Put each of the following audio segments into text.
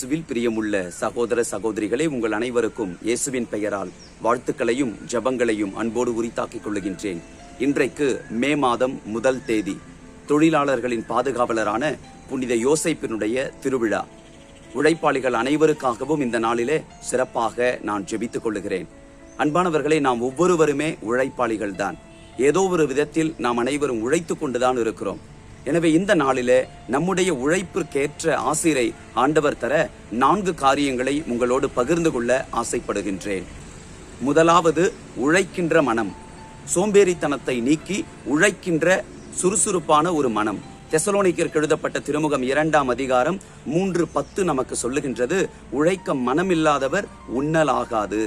இயேசுவில் பிரியமுள்ள சகோதர சகோதரிகளே உங்கள் அனைவருக்கும் இயேசுவின் பெயரால் வாழ்த்துக்களையும் ஜெபங்களையும் அன்போடு உரித்தாக்கிக் கொள்ளுகின்றேன் இன்றைக்கு மே மாதம் முதல் தேதி தொழிலாளர்களின் பாதுகாவலரான புனித யோசைப்பினுடைய திருவிழா. உழைப்பாளிகள் அனைவருக்காகவும் இந்த நாளிலே சிறப்பாக நான் ஜெபித்துக் கொள்ளுகிறேன். அன்பானவர்களை நாம் ஒவ்வொருவருமே உழைப்பாளிகள் தான் ஏதோ ஒரு விதத்தில் நாம் அனைவரும் உழைத்துக் கொண்டுதான் இருக்கிறோம். எனவே இந்த நாளிலே நம்முடைய உழைப்பிற்கேற்ற ஆசிரை ஆண்டவர் தர நான்கு காரியங்களை உங்களோடு பகிர்ந்து கொள்ள ஆசைப்படுகின்றேன். முதலாவது உழைக்கின்ற மனம். சோம்பேறித்தனத்தை நீக்கி உழைக்கின்ற சுறுசுறுப்பான ஒரு மனம். தெசலோனிக்கிற்கு எழுதப்பட்ட திருமுகம் இரண்டாம் அதிகாரம் மூன்று பத்து நமக்கு சொல்லுகின்றது உழைக்க மனமில்லாதவர் உண்ணலாகாது.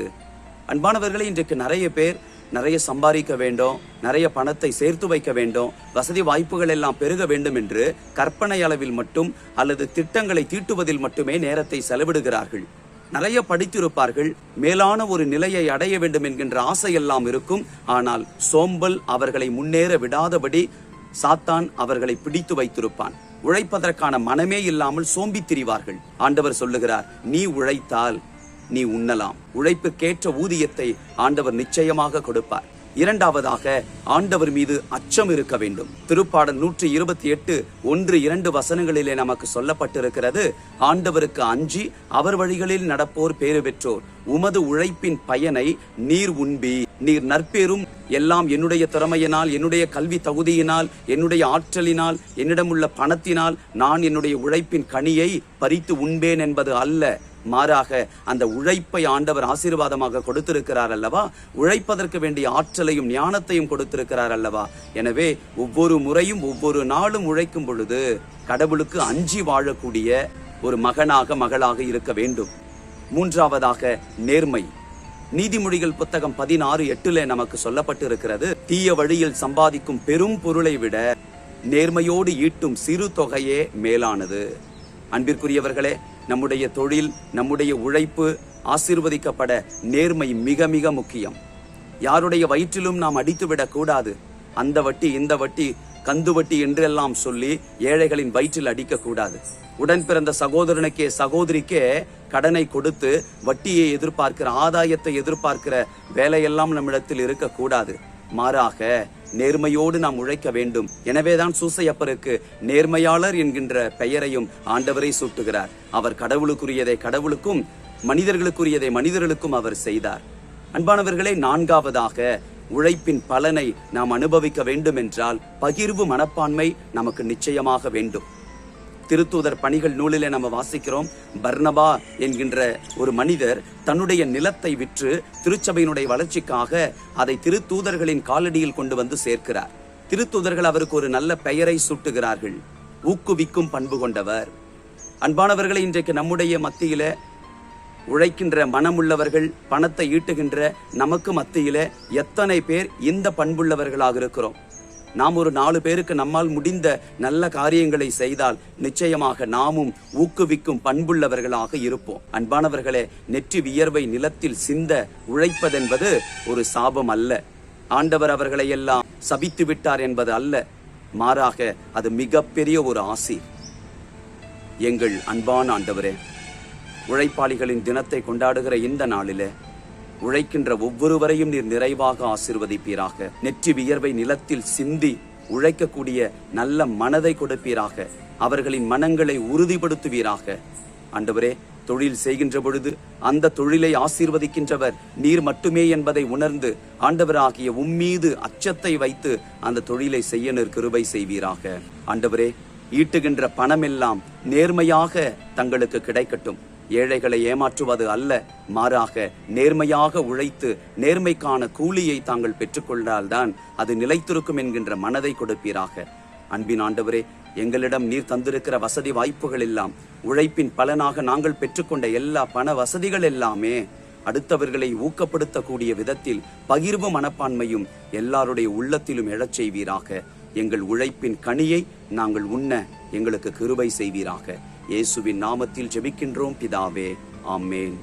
அன்பானவர்களே இன்றைக்கு நிறைய பேர் நிறைய சம்பாதிக்க வேண்டும் நிறைய பணத்தை சேர்த்து வைக்க வேண்டும் வசதி வாய்ப்புகள் எல்லாம் பெருக வேண்டும் என்று கற்பனை அளவில் மட்டும் அல்லது திட்டங்களை தீட்டுவதில் மட்டுமே நேரத்தை செலவிடுகிறார்கள். நிறைய படித்திருப்பார்கள் மேலான ஒரு நிலையை அடைய வேண்டும் என்கின்ற ஆசையெல்லாம் இருக்கும். ஆனால் சோம்பல் அவர்களை முன்னேற விடாதபடி சாத்தான் அவர்களை பிடித்து வைத்திருப்பான். உழைப்பதற்கான மனமே இல்லாமல் சோம்பி திரிவார்கள். ஆண்டவர் சொல்லுகிறார் நீ உழைத்தால் நீ உண்ணலாம். உழைப்புக்கேற்ற ஊதியத்தை ஆண்டவர் நிச்சயமாக கொடுப்பார். இரண்டாவதாக ஆண்டவர் மீது அச்சம் இருக்க வேண்டும். திருப்பாடல் நூற்றி இருபத்தி எட்டு ஒன்று இரண்டு வசனங்களிலே நமக்கு சொல்லப்பட்டிருக்கிறது ஆண்டவருக்கு அஞ்சி அவர் வழிகளில் நடப்போர் பேறு பெற்றோர். உமது உழைப்பின் பயனை நீர் உண்பி. நீர் நற்பேரும். எல்லாம் என்னுடைய திறமையினால் என்னுடைய கல்வி தகுதியினால் என்னுடைய ஆற்றலினால் என்னிடமுள்ள பணத்தினால் நான் என்னுடைய உழைப்பின் கனியை பறித்து உண்பேன் என்பது அல்ல. மாறாக அந்த உழைப்பை ஆண்டவர் ஆசீர்வாதமாக கொடுத்திருக்கிறார் அல்லவா? உழைப்பதற்கு வேண்டிய ஆற்றலையும் ஞானத்தையும் கொடுத்திருக்கிறார் அல்லவா? எனவே ஒவ்வொரு முறையும் ஒவ்வொரு நாளும் உழைக்கும் பொழுது கடவுளுக்கு அஞ்சி வாழக்கூடிய ஒரு மகனாக மகளாக இருக்க வேண்டும். மூன்றாவதாக நேர்மை. நீதிமொழிகள் புத்தகம் பதினாறு எட்டுல நமக்கு சொல்லப்பட்டு இருக்கிறது தீய வழியில் சம்பாதிக்கும் பெரும் பொருளை விட நேர்மையோடு ஈட்டும் சிறு தொகையே மேலானது. அன்பிற்குரியவர்களே நம்முடைய தொழில் நம்முடைய உழைப்பு ஆசீர்வதிக்கப்பட நேர்மை மிக மிக முக்கியம். யாருடைய வயிற்றிலும் நாம் அடித்துவிடக் கூடாது. அந்த வட்டி இந்த வட்டி கந்து வட்டி என்றெல்லாம் சொல்லி ஏழைகளின் வயிற்றில் அடிக்கக்கூடாது உடன் பிறந்த சகோதரனுக்கே சகோதரிக்கே கடனை கொடுத்து வட்டியை எதிர்பார்க்கிற ஆதாயத்தை எதிர்பார்க்கிற வேலையெல்லாம் நம்மிடத்தில் இருக்கக்கூடாது மாறாக நேர்மையோடு நாம் உழைக்க வேண்டும். எனவேதான் சூசையப்பருக்கு நேர்மையாளர் என்கின்ற பெயரையும் ஆண்டவரை சூட்டுகிறார். அவர் கடவுளுக்குரியதை கடவுளுக்கும் மனிதர்களுக்குரியதை மனிதர்களுக்கும் அவர் செய்தார். அன்பானவர்களே நான்காவதாக உழைப்பின் பலனை நாம் அனுபவிக்க வேண்டும் என்றால் பகிர்வு மனப்பான்மை நமக்கு நிச்சயமாக வேண்டும். திருத்தூதர் பணிகள் நூலிலே நம்ம வாசிக்கிறோம். பர்னபா என்கின்ற ஒரு மனிதர் தன்னுடைய நிலத்தை விற்று திருச்சபையினுடைய வளர்ச்சிக்காக அதை திருத்தூதர்களின் காலடியில் கொண்டு வந்து சேர்க்கிறார். திருத்தூதர்கள் அவருக்கு ஒரு நல்ல பெயரை சூட்டுகிறார்கள். ஊக்குவிக்கும் பண்பு கொண்டவர். அன்பானவர்களை இன்றைக்கு நம்முடைய மத்தியில உழைக்கின்ற மனமுள்ளவர்கள் பணத்தை ஈட்டுகின்ற நமக்கு மத்தியில எத்தனை பேர் இந்த பண்புள்ளவர்களாக இருக்கிறோம். நாம் ஒரு நாலு பேருக்கு நம்மால் முடிந்த நல்ல காரியங்களை செய்தால் நிச்சயமாக நாமும் ஊக்குவிக்கும் பண்புள்ளவர்களாக இருப்போம். அன்பானவர்களே நெற்றி வியர்வை நிலத்தில் சிந்த உழைப்பதென்பது ஒரு சாபம் அல்ல. ஆண்டவர் அவர்களை எல்லாம் சபித்து விட்டார் என்பது அல்ல. மாறாக அது மிகப்பெரிய ஒரு ஆசி. எங்கள் அன்பான ஆண்டவரே உழைப்பாளிகளின் தினத்தை கொண்டாடுகிற இந்த நாளிலே உழைக்கின்ற ஒவ்வொருவரையும் நீர் நிறைவாக ஆசிர்வதிப்பீராக. நெற்றி வியர்வை நிலத்தில் சிந்தி உழைக்கக்கூடிய நல்ல மனதை கொடுப்பீராக. அவர்களின் மனங்களை உறுதிப்படுத்துவீராக. ஆண்டவரே தொழில் செய்கின்ற பொழுது அந்த தொழிலை ஆசீர்வதிக்கின்றவர் நீர் மட்டுமே என்பதை உணர்ந்து ஆண்டவராகிய உம்மீது அச்சத்தை வைத்து அந்த தொழிலை செய்ய நீர் கிருபை செய்வீராக. ஆண்டவரே ஈட்டுகின்ற பணமெல்லாம் நேர்மையாக தங்களுக்கு கிடைக்கட்டும். ஏழைகளை ஏமாற்றுவது அல்ல மாறாக நேர்மையாக உழைத்து நேர்மைக்கான கூலியை தாங்கள் பெற்றுக்கொண்டால்தான் அது நிலைத்திருக்கும் என்கின்ற மனதை கொடுப்பீராக. அன்பின் ஆண்டவரே எங்களிடம் நீர் தந்திருக்கிற வசதி வாய்ப்புகள் எல்லாம் உழைப்பின் பலனாக நாங்கள் பெற்றுக்கொண்ட எல்லா பண வசதிகள் எல்லாமே அடுத்தவர்களை ஊக்கப்படுத்தக்கூடிய விதத்தில் பகிர்வு மனப்பான்மையும் எல்லாருடைய உள்ளத்திலும் எழச் செய்வீராக. எங்கள் உழைப்பின் கனியை நாங்கள் உண்ண எங்களுக்கு கிருபை செய்வீராக. இயேசுவின் நாமத்தில் ஜெபிக்கின்றோம் பிதாவே. ஆமேன்.